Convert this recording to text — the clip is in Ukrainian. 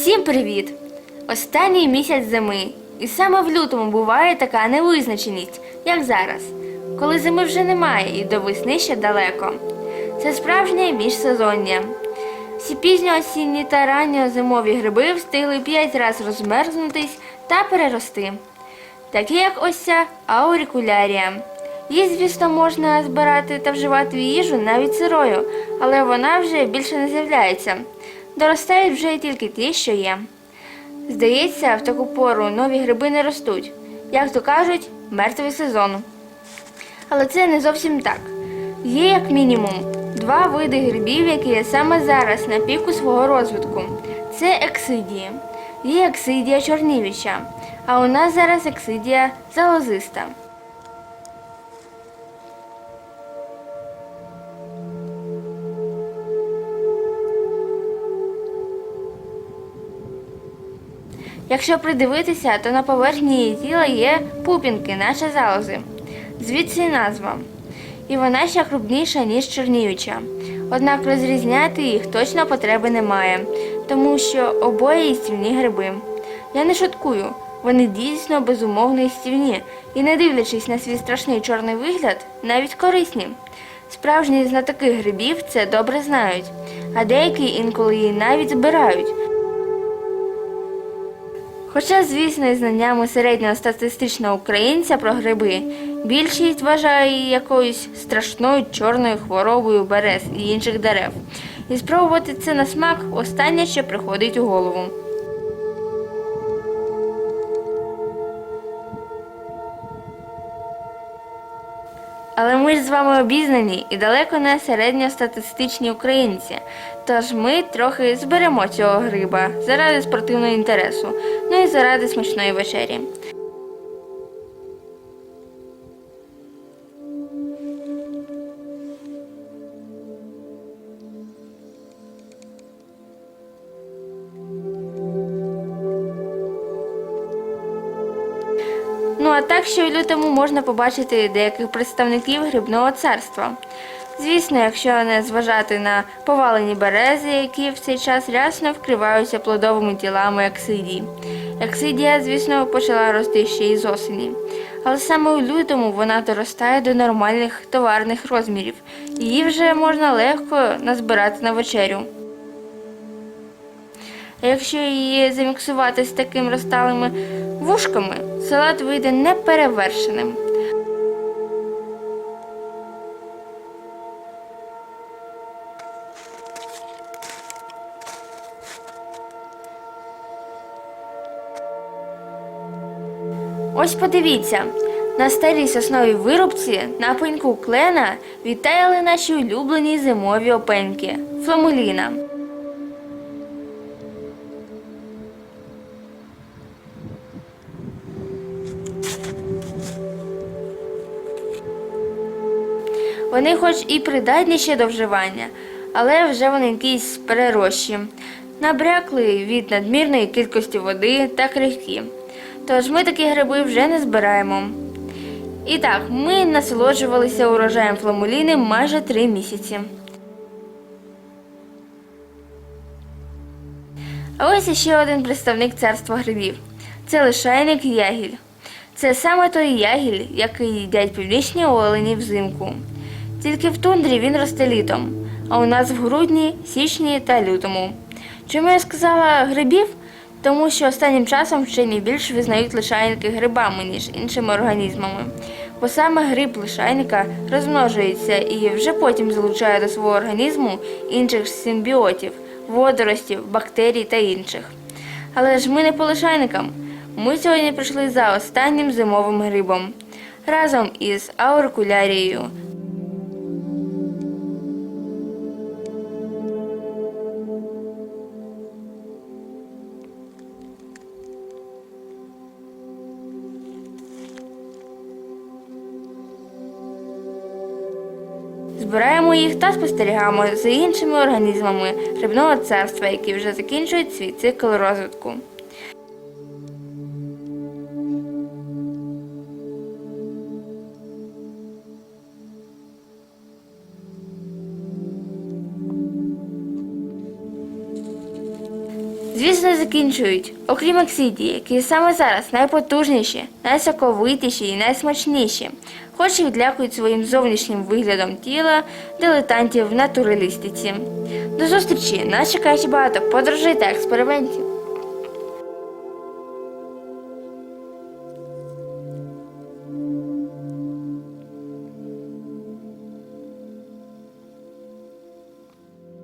Всім привіт! Останній місяць зими. І саме в лютому буває така невизначеність, як зараз, коли зими вже немає і до весни ще далеко. Це справжнє міжсезоння. Всі пізньоосінні та ранньозимові гриби встигли п'ять разів розмерзнутись та перерости. Такі як ось ця аурикулярія. Її, звісно, можна збирати та вживати в їжу навіть сирою, але вона вже більше не з'являється. Доростають вже тільки ті, що є. Здається, в таку пору нові гриби не ростуть, як то кажуть, мертвий сезон. Але це не зовсім так. Є як мінімум два види грибів, які є саме зараз на піку свого розвитку. Це ексидії. Є ексидія чорнівіча, а у нас зараз ексидія залозиста. Якщо придивитися, то на поверхні її тіла є пупінки, наче залози. Звідси назва. І вона ще крупніша, ніж чорнівича. Однак розрізняти їх точно потреби немає, тому що обоє їстівні гриби. Я не шуткую, вони дійсно безумовно їстівні і, не дивлячись на свій страшний чорний вигляд, навіть корисні. Справжні знатоки грибів це добре знають, а деякі інколи її навіть збирають. Хоча, звісно, і знаннями середнього статистичного українця про гриби, більшість вважає її якоюсь страшною чорною хворобою берез і інших дерев. І спробувати це на смак останнє, що приходить у голову. Але ми ж з вами обізнані і далеко не середньостатистичні українці. Тож ми трохи зберемо цього гриба заради спортивного інтересу, ну і заради смачної вечері. Так, що в лютому можна побачити деяких представників грибного царства. Звісно, якщо не зважати на повалені берези, які в цей час рясно вкриваються плодовими тілами ексидії. Ексидія, звісно, почала рости ще й з осені. Але саме у лютому вона доростає до нормальних товарних розмірів. Її вже можна легко назбирати на вечерю. А якщо її заміксувати з такими розталими вушками, салат вийде неперевершеним. Ось подивіться, на старій сосновій вирубці на пеньку клена відтаяли наші улюблені зимові опеньки фламуліна. Вони хоч і придатні ще до вживання, але вже вони якісь перерощі, набрякли від надмірної кількості води та крихкі. Тож ми такі гриби вже не збираємо. І так, ми насолоджувалися урожаєм фламуліни майже три місяці. А ось іще один представник царства грибів. Це лишайник ягіль. Це саме той ягіль, який їдять північні олені взимку. Тільки в тундрі він росте літом, а у нас в грудні, січні та лютому. Чому я сказала грибів? Тому що останнім часом вчені більш визнають лишайники грибами, ніж іншими організмами. Бо саме гриб лишайника розмножується і вже потім залучає до свого організму інших симбіотів, водоростів, бактерій та інших. Але ж ми не по лишайникам. Ми сьогодні прийшли за останнім зимовим грибом разом із аурикулярією. Збираємо їх та спостерігаємо за іншими організмами грибного царства, які вже закінчують свій цикл розвитку. Звісно, закінчують, окрім Оксидії, які саме зараз найпотужніші, найсоковитіші і найсмачніші, хоч і відлякують своїм зовнішнім виглядом тіла дилетантів в натуралістиці. До зустрічі! Нас чекають багато подорожей та експериментів.